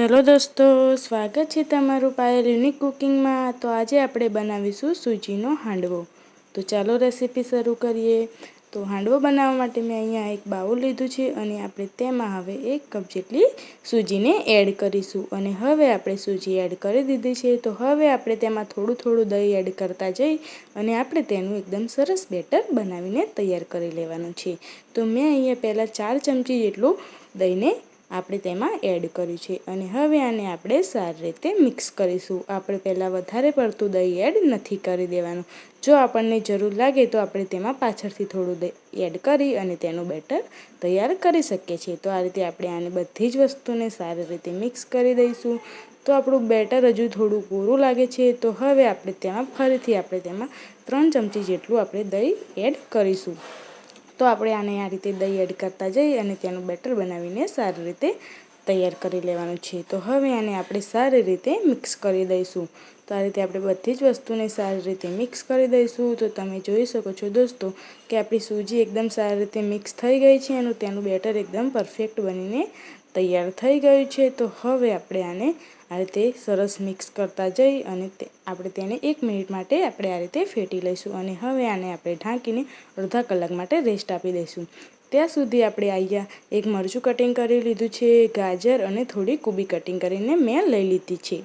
Hello દોસ્તો, સ્વાગત છે તમારું પાયલ યુનિક કુકિંગમાં. તો આજે આપણે બનાવીશું સૂજીનો હાંડવો. તો ચાલો રેસીપી શરૂ કરીએ. તો હાંડવો બનાવવા માટે મેં અહીંયા એક બાઉલ લીધું છે અને આપણે તેમાં હવે એક કપ જેટલી સૂજીને એડ કરીશું. અને હવે આપણે સૂજી એડ કરી દીધી છે. તો હવે આપણે તેમાં થોડું થોડું દહીં એડ કરતા જઈ અને આપણે તેનું એકદમ સરસ બેટર બનાવીને તૈયાર કરી લેવાનું છે. તો મેં અહીંયા પહેલાં ચાર ચમચી જેટલું દહીંને આપણે તેમાં એડ કર્યું છે. અને હવે આને આપણે સારી રીતે મિક્સ કરીશું. આપણે પહેલાં વધારે પડતું દહીં એડ નથી કરી દેવાનું. જો આપણને જરૂર લાગે તો આપણે તેમાં પાછળથી થોડું એડ કરી અને તેનું બેટર તૈયાર કરી શકીએ છીએ. તો આ રીતે આપણે આને બધી જ વસ્તુને સારી રીતે મિક્સ કરી દઈશું. તો આપણું બેટર હજુ થોડું પૂરું લાગે છે. તો હવે આપણે તેમાં ફરીથી આપણે તેમાં ત્રણ ચમચી જેટલું આપણે દહીં એડ કરીશું. તો આપણે આને આ રીતે દહીં એડ કરતા જઈ અને તેનું બેટર બનાવીને સારી રીતે તૈયાર કરી લેવાનું છે. તો હવે આને આપણે સારી રીતે મિક્સ કરી દઈશું. તો આ રીતે આપણે બધી જ વસ્તુને સારી રીતે મિક્સ કરી દઈશું. તો તમે જોઈ શકો છો દોસ્તો કે આપણી સૂજી એકદમ સારી રીતે મિક્સ થઈ ગઈ છે અને તેનું બેટર એકદમ પરફેક્ટ બનીને તૈયાર થઈ ગયું છે. તો હવે આપણે આને આ રીતે સરસ મિક્સ કરતા જઈ અને આપણે તેને એક મિનિટ માટે આપણે આ રીતે ફેટી લઈશું અને હવે આને આપણે ઢાંકીને અડધા કલાક માટે રેસ્ટ આપી દઈશું. ત્યાં સુધી આપણે અહીંયા એક મરચું કટિંગ કરી લીધું છે, ગાજર અને થોડી કુબી કટિંગ કરીને મેં લઈ લીધી છે.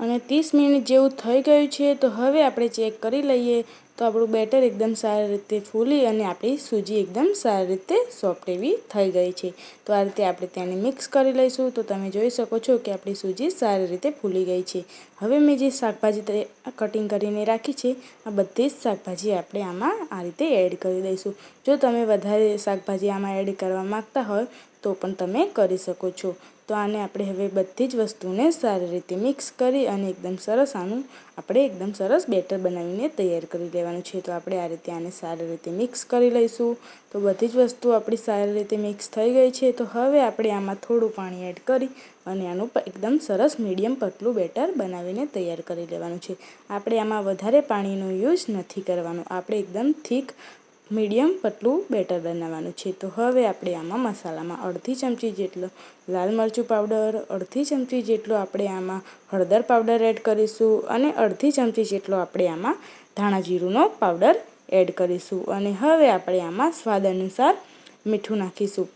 અને ત્રીસ મિનિટ જેવું થઈ ગયું છે, તો હવે આપણે ચેક કરી લઈએ તો આપણું બેટર એકદમ સારી રીતે ફૂલી અને આપણી સૂજી એકદમ સારી રીતે સોફ્ટ એવી થઈ ગઈ છે. તો આ રીતે આપણે તેને મિક્સ કરી લઈશું. તો તમે જોઈ શકો છો કે આપણી સૂજી સારી રીતે ફૂલી ગઈ છે. હવે મેં જે શાકભાજી કટિંગ કરીને રાખી છે, આ બધી જ શાકભાજી આપણે આમાં આ રીતે એડ કરી દઈશું. જો તમે વધારે શાકભાજી આમાં એડ કરવા માગતા હોય, તો પણ તમે કરી શકો છો. તો આને આપણે હવે બધી જ વસ્તુને સારી રીતે મિક્સ કરી અને એકદમ સરસ આનું આપણે એકદમ સરસ બેટર બનાવીને તૈયાર કરી લેવાનું છે. તો આપણે આ રીતે આને સારી રીતે મિક્સ કરી લઈશું. તો બધી જ વસ્તુ આપણી સારી રીતે મિક્સ થઈ ગઈ છે. તો હવે આપણે આમાં થોડું પાણી એડ કરી અને આનું એકદમ સરસ મીડિયમ પતલું બેટર બનાવીને તૈયાર કરી લેવાનું છે. આપણે આમાં વધારે પાણીનો યુઝ નથી કરવાનો. આપણે એકદમ થીક મીડિયમ પતલું બેટર બનાવવાનું છે. તો હવે આપણે આમાં મસાલામાં અડધી ચમચી જેટલો લાલ મરચું પાવડર, અડધી ચમચી જેટલો આપણે આમાં હળદર પાવડર એડ કરીશું અને અડધી ચમચી જેટલો આપણે આમાં ધાણા જીરુંનો પાવડર એડ કરીશું. અને હવે આપણે આમાં સ્વાદ અનુસાર મીઠું નાખીશું.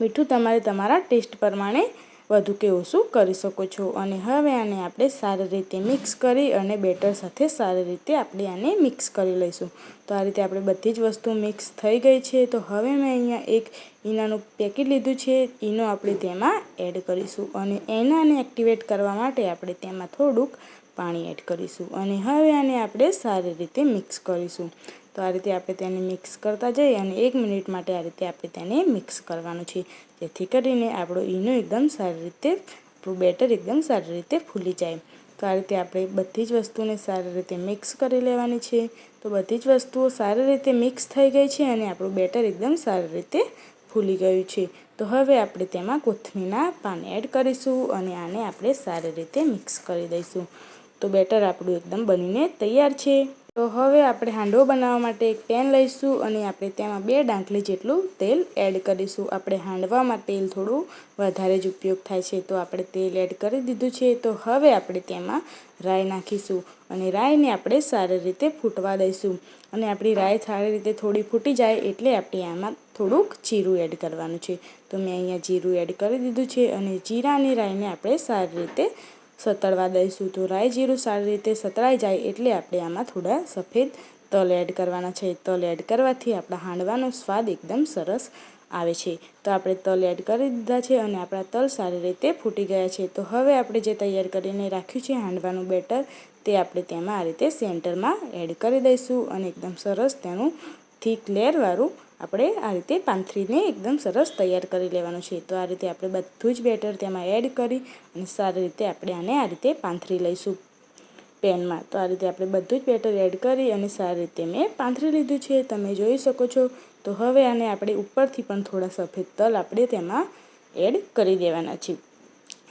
મીઠું તમારે તમારા ટેસ્ટ પ્રમાણે વધુ કે ઓછું કરી શકો છો. અને હવે આને આપણે સારી રીતે મિક્સ કરી અને બેટર સાથે સારી રીતે આપણે આને મિક્સ કરી લઈશું. તો આ રીતે આપણે બધી જ વસ્તુ મિક્સ થઈ ગઈ છે. તો હવે મેં અહીંયા એક ઈનાનું પેકેટ લીધું છે. ઈનો આપણે તેમાં એડ કરીશું અને એનાને એક્ટિવેટ કરવા માટે આપણે તેમાં થોડુંક પાણી એડ કરીશું. અને હવે આને આપણે સારી રીતે મિક્સ કરીશું. તો આ રીતે આપણે તેને મિક્સ કરતા જઈએ અને એક મિનિટ માટે આ રીતે આપણે તેને મિક્સ કરવાનું છે. જેથી કરીને આપણો ઈનો એકદમ સારી રીતે, આપણું બેટર એકદમ સારી રીતે ફૂલી જાય. તો આ રીતે આપણે બધી જ વસ્તુને સારી રીતે મિક્સ કરી લેવાની છે. તો બધી જ વસ્તુઓ સારી રીતે મિક્સ થઈ ગઈ છે અને આપણું બેટર એકદમ સારી રીતે ફૂલી ગયું છે. તો હવે આપણે તેમાં કોથમીના પાન એડ કરીશું અને આને આપણે સારી રીતે મિક્સ કરી દઈશું. તો બેટર આપણું એકદમ બનીને તૈયાર છે. તો હવે આપણે હાંડવો બનાવવા માટે એક પેન લઈશું અને આપણે તેમાં બે ડાંકલી જેટલું તેલ એડ કરીશું. આપણે હાંડવામાં તેલ થોડું વધારે જ ઉપયોગ થાય છે તો આપણે તેલ એડ કરી દીધું છે તો હવે આપણે તેમાં રાઈ નાખીશું અને રાઈને આપણે સારી રીતે ફૂટવા દઈશું અને આપણી રાઈ સારી રીતે થોડી ફૂટી જાય એટલે આપણે આમાં થોડુંક જીરું એડ કરવાનું છે. તો મેં અહીંયા જીરું એડ કરી દીધું છે અને જીરાની રાઈને આપણે સારી રીતે સતળવા દઈશું. તો રાઈ જીરું સારી રીતે સતળાઈ જાય એટલે આપણે આમાં થોડા સફેદ તલ એડ કરવાના છે. તલ એડ કરવાથી આપણા હાંડવાનો સ્વાદ એકદમ સરસ આવે છે. તો આપણે તલ એડ કરી દીધા છે અને આપણા તલ સારી રીતે ફૂટી ગયા છે. તો હવે આપણે જે તૈયાર કરીને રાખ્યું છે હાંડવાનું બેટર તે આપણે તેમાં આ રીતે સેન્ટરમાં એડ કરી દઈશું અને એકદમ સરસ તેનું થીક લેયરવાળું આપણે આ રીતે પાંથરીને એકદમ સરસ તૈયાર કરી લેવાનું છે. તો આ રીતે આપણે બધું જ બેટર તેમાં એડ કરી અને સારી રીતે આપણે આને આ રીતે પાંથરી લઈશું પેનમાં. તો આ રીતે આપણે બધું જ બેટર એડ કરી અને સારી રીતે મેં પાંથરી લીધું છે. તમે જોઈ શકો છો. તો હવે આને આપણે ઉપરથી પણ થોડા સફેદ તલ આપણે તેમાં એડ કરી દેવાના છે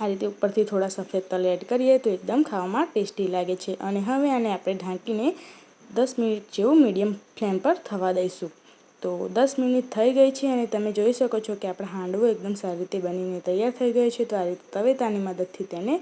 આ રીતે ઉપરથી થોડા સફેદ તલ એડ કરીએ તો એકદમ ખાવામાં ટેસ્ટી લાગે છે. અને હવે આને આપણે ઢાંકીને દસ મિનિટ જેવું મીડિયમ ફ્લેમ પર થવા દઈશું. તો દસ મિનિટ થઈ ગઈ છે અને તમે જોઈ શકો છો કે આપણો હાંડવો એકદમ સારી રીતે બનીને તૈયાર થઈ ગયો છે. તો આ રીતે તવેતાની મદદથી તેને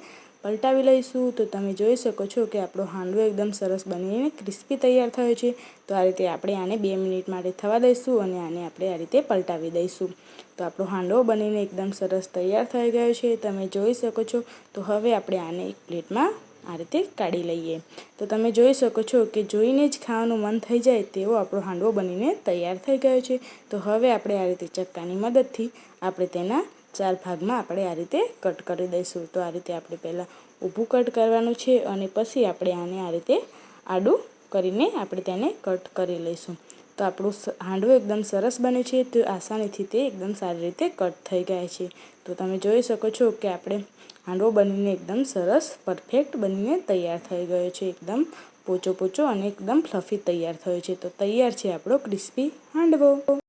પલટાવી લઈશું. તો તમે જોઈ શકો છો કે આપણો હાંડવો એકદમ સરસ બનીને ક્રિસ્પી તૈયાર થયો છે. તો આ રીતે આપણે આને બે મિનિટ માટે થવા દઈશું અને આને આપણે આ રીતે પલટાવી દઈશું. તો આપણો હાંડવો બનીને એકદમ સરસ તૈયાર થઈ ગયો છે. તમે જોઈ શકો છો. તો હવે આપણે આને એક પ્લેટમાં આ રીતે કાઢી લઈએ. તો તમે જોઈ શકો છો કે જોઈને જ ખાવાનું મન થઈ જાય તેવો આપણો હાંડવો બનીને તૈયાર થઈ ગયો છે. તો હવે આપણે આ રીતે ચક્કાની મદદથી આપણે તેના ચાર ભાગમાં આપણે આ રીતે કટ કરી દઈશું. તો આ રીતે આપણે પહેલાં ઊભું કટ કરવાનું છે અને પછી આપણે આને આ રીતે આડું કરીને આપણે તેને કટ કરી લઈશું. તો આપણું હાંડવો એકદમ સરસ બને છે, તો આસાનીથી તે એકદમ સારી રીતે કટ થઈ ગયા છે. તો તમે જોઈ શકો છો કે આપણે હાંડવો બનીને એકદમ સરસ, પરફેક્ટ બનીને તૈયાર થઈ ગયો છે. એકદમ પોચો પોચો અને એકદમ ફ્લફી તૈયાર થયો છે. તો તૈયાર છે આપણો ક્રિસ્પી હાંડવો.